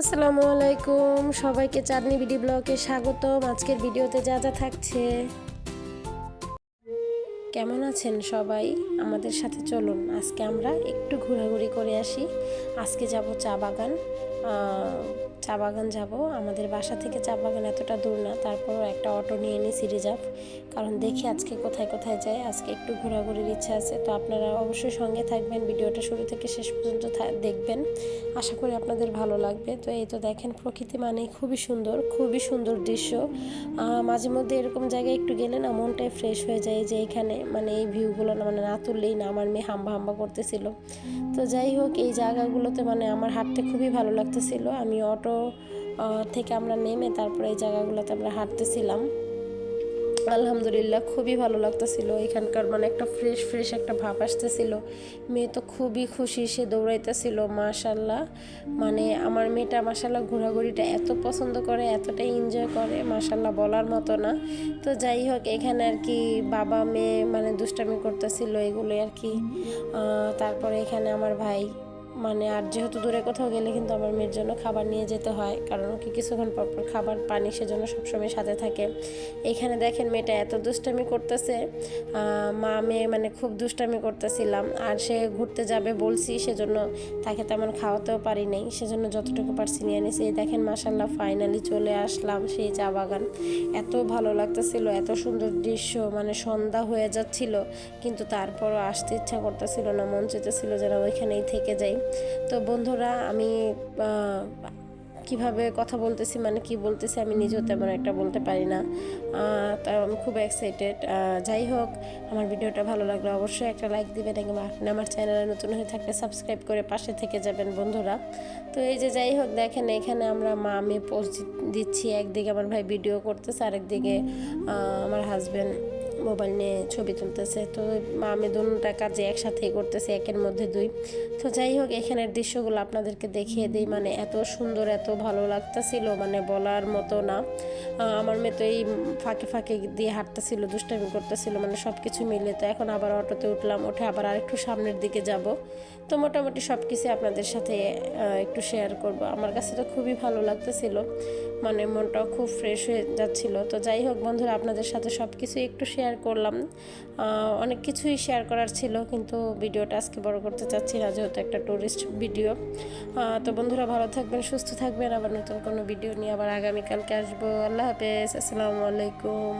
আসসালামু আলাইকুম। সবাইকে চাঁদনি বিডি ব্লগে স্বাগতম। আজকের ভিডিওতে যা যা থাকছে। কেমন আছেন সবাই? আমাদের সাথে চলুন। আজকে আমরা একটু ঘোরাঘুরি করে আসি। আজকে যাব চা বাগান। চা বাগান যাব। আমাদের বাসা থেকে চা বাগান এতটা দূর না, তারপরও একটা অটো নিয়ে নিই সিরিজার্ভ কারণ দেখি আজকে কোথায় কোথায় যায়, আজকে একটু ঘোরাঘুরির ইচ্ছা আছে। তো আপনারা অবশ্যই সঙ্গে থাকবেন, ভিডিওটা শুরু থেকে শেষ পর্যন্ত দেখবেন। আশা করি আপনাদের ভালো লাগবে। তো এই তো দেখেন, প্রকৃতি মানে খুবই সুন্দর খুবই সুন্দর দৃশ্য। মাঝে মধ্যে এরকম জায়গায় একটু গেলে না মনটাই ফ্রেশ হয়ে যায় যে এখানে মানে এই ভিউগুলো না মানে না তুললেই না আমার মেয়ে হাম্বা হাম্বা করতেছিল। তো যাই হোক, এই জায়গাগুলোতে মানে আমার হাঁটতে খুবই ভালো লাগতেছিল। আমি অটো আহ, থেকে আমরা নেমে তারপরে এই জায়গাগুলোতে আমরা হাঁটতেছিলাম। আলহামদুলিল্লাহ খুবই ভালো লাগতেছিল। এখানকার মানে একটা ফ্রেশ ফ্রেশ একটা ভাব আসতেছিল। মেয়ে তো খুবই খুশি সে দৌড়াইতেছিল মাশাল্লাহ মানে আমার মেয়েটা মাশাল্লাহ ঘোরাঘুরিটা এত পছন্দ করে এতটাই এনজয় করে মাশাল্লাহ বলার মতো না। তো যাই হোক এখানে আর কি বাবা মেয়ে মানে দুষ্টামি করতেছিল এগুলোই আর কি। তারপরে এখানে আমার ভাই মানে আর যেহেতু দূরে কোথাও গেলে কিন্তু আমার মেয়ের জন্য খাবার নিয়ে যেতে হয়, কারণ ওকে কিছুক্ষণ পর পর খাবার পানি সেজন্য সবসময় সাথে থাকে। এখানে দেখেন মেয়েটা এত দুষ্টামি করতেছে মা মেয়ে মানে খুব দুষ্টামি করতেছিলাম, আর সে ঘুরতে যাবে বলছি, সেজন্য তাকে তেমন খাওয়াতেও পারি নাই, সেজন্য যতটুকু পারছি নিয়ে নিয়েছি এই দেখেন মাসাল্লাহ ফাইনালি চলে আসলাম সেই চা বাগান। এত ভালো লাগতেছিল, এত সুন্দর দৃশ্য মানে সন্ধ্যা হয়ে যাচ্ছিল, কিন্তু তারপরও আসতে ইচ্ছা করতেছিল না, মন চেতেছিল যেন ওইখানেই থেকে যাই। তো বন্ধুরা আমি কীভাবে কথা বলতেছি মানে কি বলতেছি আমি নিজেও তেমন একটা বলতে পারি না। আহ, তো আমি খুব এক্সাইটেড যাই হোক আমার ভিডিওটা ভালো লাগলে অবশ্যই একটা লাইক দিবেন এবং আপনি আমার চ্যানেলে নতুন হয়ে থাকলে সাবস্ক্রাইব করে পাশে থেকে যাবেন বন্ধুরা। তো এই যে যাই হোক দেখেন এখানে আমরা মা আমি পোস্ট দিচ্ছি একদিকে আমার ভাই ভিডিও করতেছে আরেকদিকে আমার হাজব্যান্ড মোবাইল নিয়ে ছবি তুলতেছে। তো মা আমি দুটা কাজে একসাথেই করতেছি, একের মধ্যে দুই। তো যাই হোক, এখানের দৃশ্যগুলো আপনাদেরকে দেখিয়ে দিই। মানে এত সুন্দর, এত ভালো লাগতেছিল মানে বলার মতো না। আমার মেয়ে তো এই ফাঁকে ফাঁকে দিয়ে হাঁটতেছিল, দুষ্টামি করতেছিল মানে সব কিছু মিলে। তো এখন আবার অটোতে উঠলাম, উঠে আবার আরেকটু সামনের দিকে যাব। তো মোটামুটি সব কিছু আপনাদের সাথে একটু শেয়ার করব। আমার কাছে তো খুবই ভালো লাগতেছিল মানে মনটাও খুব ফ্রেশ হয়ে যাচ্ছিল। তো যাই হোক বন্ধুরা, আপনাদের সাথে সব কিছু একটু শেয়ার করলাম। আহ, অনেক কিছুই শেয়ার করার ছিল কিন্তু ভিডিওটা আজকে বড় করতে চাচ্ছি না যেহেতু একটা টুরিস্ট ভিডিও তো বন্ধুরা ভালো থাকবেন সুস্থ থাকবেন। আবার নতুন কোনো ভিডিও নিয়ে আবার আগামীকালকে আসব। আল্লাহ হাফেজ আসসালামু আলাইকুম।